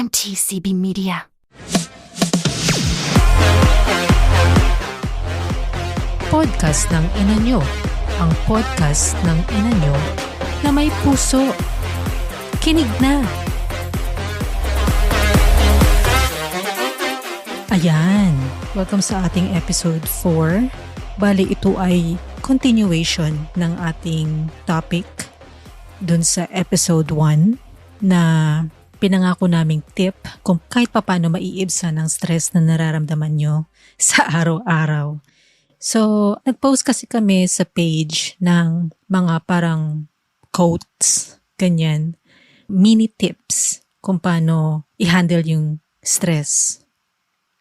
and TCB Media. podcast ng ina nyo. Ang podcast ng ina nyo na may puso. Kinig na! Ayan! Welcome sa ating episode 4. Bali, ito ay continuation ng ating topic dun sa episode 1 na pinangako naming tip kung kahit papano maiibsan ang stress na nararamdaman nyo sa araw-araw. So, nag-post kasi kami sa page ng mga parang quotes, ganyan, mini tips kung paano i-handle yung stress.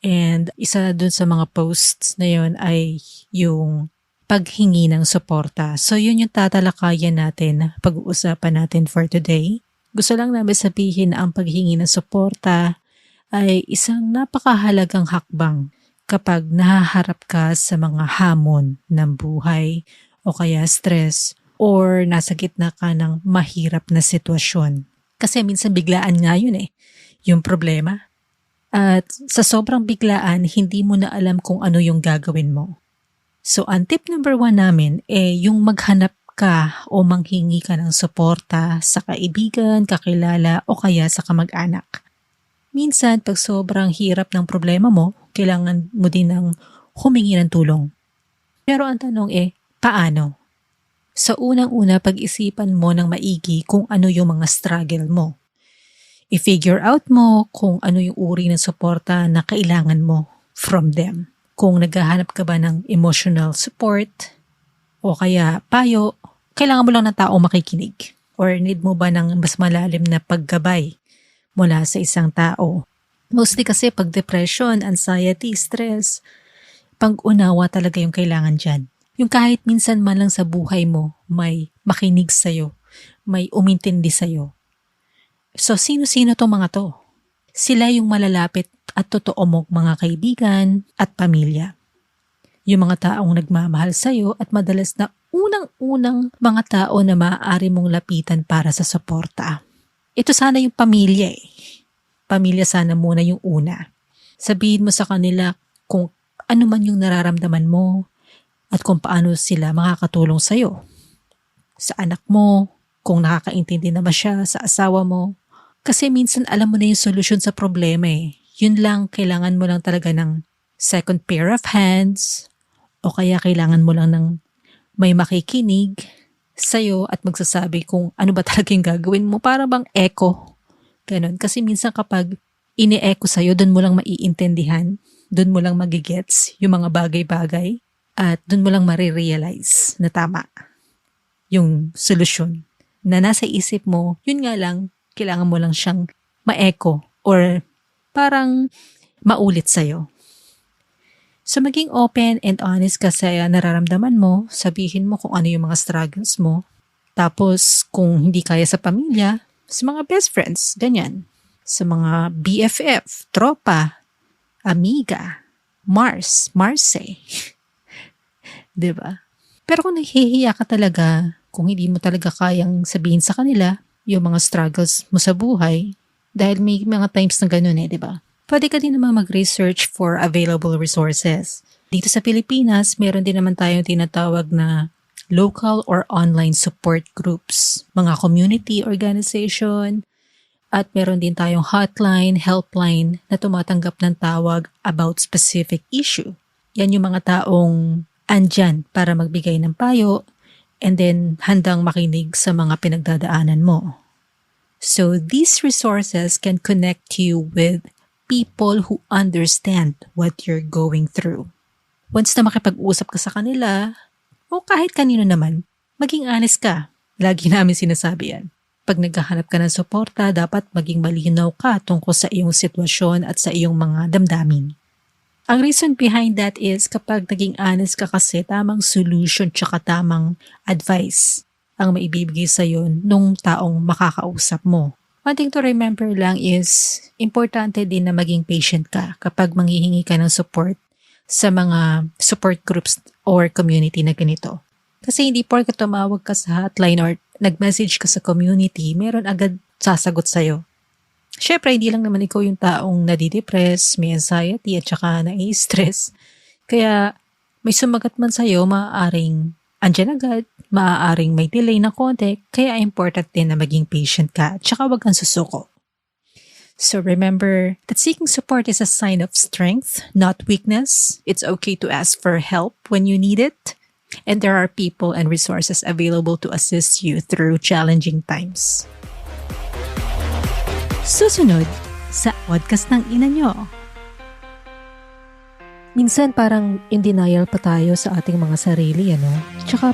And isa dun sa mga posts na yun ay yung paghingi ng suporta. So, yun yung tatalakayan natin, pag-uusapan natin for today. Gusto lang namin sabihin na ang paghingi ng suporta ay isang napakahalagang hakbang kapag nahaharap ka sa mga hamon ng buhay o kaya stress or nasa gitna ka ng mahirap na sitwasyon. Kasi minsan biglaan nga yun eh, yung problema. At sa sobrang biglaan, hindi mo na alam kung ano yung gagawin mo. So ang tip number one namin eh yung maghanap ka o manghingi ka ng suporta sa kaibigan, kakilala o kaya sa kamag-anak. Minsan, pag sobrang hirap ng problema mo, kailangan mo din ng humingi ng tulong. Pero ang tanong eh, paano? Sa unang-una, pag-isipan mo ng maigi kung ano yung mga struggle mo. I-figure out mo kung ano yung uri ng suporta na kailangan mo from them. Kung naghahanap ka ba ng emotional support o kaya payo, kailangan mo lang ng tao makikinig. Or need mo ba ng mas malalim na paggabay mula sa isang tao. Mostly kasi pag depression, anxiety, stress, pag-unawa talaga yung kailangan dyan. Yung kahit minsan man lang sa buhay mo, may makinig sa'yo, may umintindi sa'yo. So sino-sino tong mga to? Sila yung malalapit at totoo mong mga kaibigan at pamilya. Yung mga taong nagmamahal sa'yo at madalas na unang-unang mga tao na maaari mong lapitan para sa suporta. Ito sana yung pamilya eh. Pamilya sana muna yung una. Sabihin mo sa kanila kung ano man yung nararamdaman mo at kung paano sila makakatulong sa'yo. Sa anak mo, kung nakakaintindi naman siya sa asawa mo. Kasi minsan alam mo na yung solusyon sa problema eh. Yun lang, kailangan mo lang talaga ng second pair of hands o kaya kailangan mo lang ng may makikinig sa'yo at magsasabi kung ano ba talaga yung gagawin mo para bang echo. Ganon. Kasi minsan kapag ini-echo sa'yo, doon mo lang maiintindihan, doon mo lang magigets yung mga bagay-bagay at doon mo lang marirealize na tama yung solusyon na nasa isip mo, yun nga lang, kailangan mo lang siyang ma-echo or parang maulit sa'yo. So maging open and honest ka sa nararamdaman mo, sabihin mo kung ano yung mga struggles mo. Tapos kung hindi kaya sa pamilya, sa mga best friends, ganyan. Sa mga BFF, tropa, amiga, Mars, Marse. 'Di ba? Pero kung nahihiya ka talaga, kung hindi mo talaga kayang sabihin sa kanila yung mga struggles mo sa buhay, dahil may mga times na ganun eh, 'di ba? Pwede ka din naman mag-research for available resources. Dito sa Pilipinas, meron din naman tayong tinatawag na local or online support groups, mga community organization, at meron din tayong hotline, helpline na tumatanggap ng tawag about specific issue. Yan yung mga taong andyan para magbigay ng payo and then handang makinig sa mga pinagdadaanan mo. So these resources can connect you with people who understand what you're going through. Once na makipag-usap ka sa kanila, o kahit kanino naman, maging honest ka. Lagi namin sinasabi yan. Pag naghahanap ka ng suporta, dapat maging malinaw ka tungkol sa iyong sitwasyon at sa iyong mga damdamin. Ang reason behind that is kapag naging honest ka kasi, tamang solution tsaka tamang advice ang maibibigay sa iyo nung taong makakausap mo. One thing to remember lang is, importante din na maging patient ka kapag manghihingi ka ng support sa mga support groups or community na ganito. Kasi hindi porke tumawag ka sa hotline or nag-message ka sa community, meron agad sasagot sa'yo. Syempre, hindi lang naman ikaw yung taong nadidepress, may anxiety at saka nai-stress. Kaya may sumagat man sa'yo, maaaring andyan agad, maaaring may delay na konti, kaya important din na maging patient ka at saka wag kang susuko. So remember that seeking support is a sign of strength, not weakness. It's okay to ask for help when you need it. And there are people and resources available to assist you through challenging times. Susunod sa podcast ng ina nyo. Minsan parang in denial pa tayo sa ating mga sarili, ano? Tsaka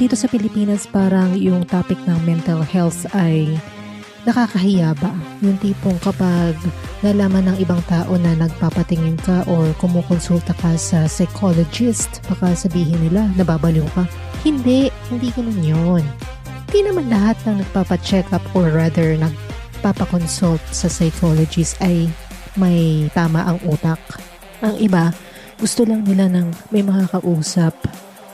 dito sa Pilipinas parang yung topic ng mental health ay nakakahiya ba? Yung tipong kapag nalaman ng ibang tao na nagpapatingin ka or kumukonsulta ka sa psychologist, baka sabihin nila, nababaliw ka. Hindi, hindi ganun yun. Hindi naman lahat ng nagpapacheck up or rather nagpapakonsult sa psychologist ay may tama ang utak. Ang iba, gusto lang nila ng may makakausap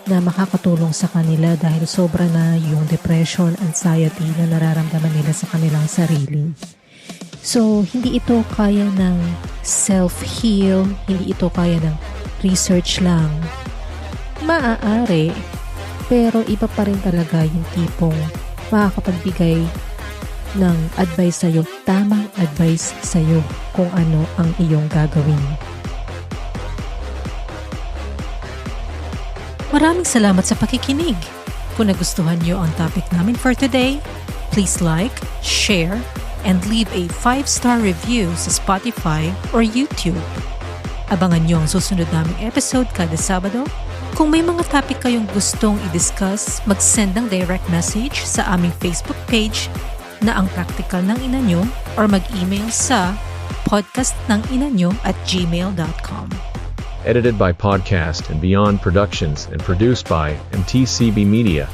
na makakatulong sa kanila dahil sobra na yung depression, anxiety na nararamdaman nila sa kanilang sarili. So, hindi ito kaya ng self-heal, hindi ito kaya ng research lang. Maaari, pero iba pa rin talaga yung tipong makakapagbigay ng advice sa'yo, tamang advice sa'yo kung ano ang iyong gagawin. Maraming salamat sa pakikinig. Kung nagustuhan niyo ang topic namin for today, please like, share, and leave a 5-star review sa Spotify or YouTube. Abangan niyo ang susunod naming episode kada Sabado. Kung may mga topic kayong gustong i-discuss, mag-send ng direct message sa aming Facebook page na ang practical ng ina or mag-email sa podcastnanginanyo at gmail.com edited by Podcast and Beyond Productions and produced by MTCB Media.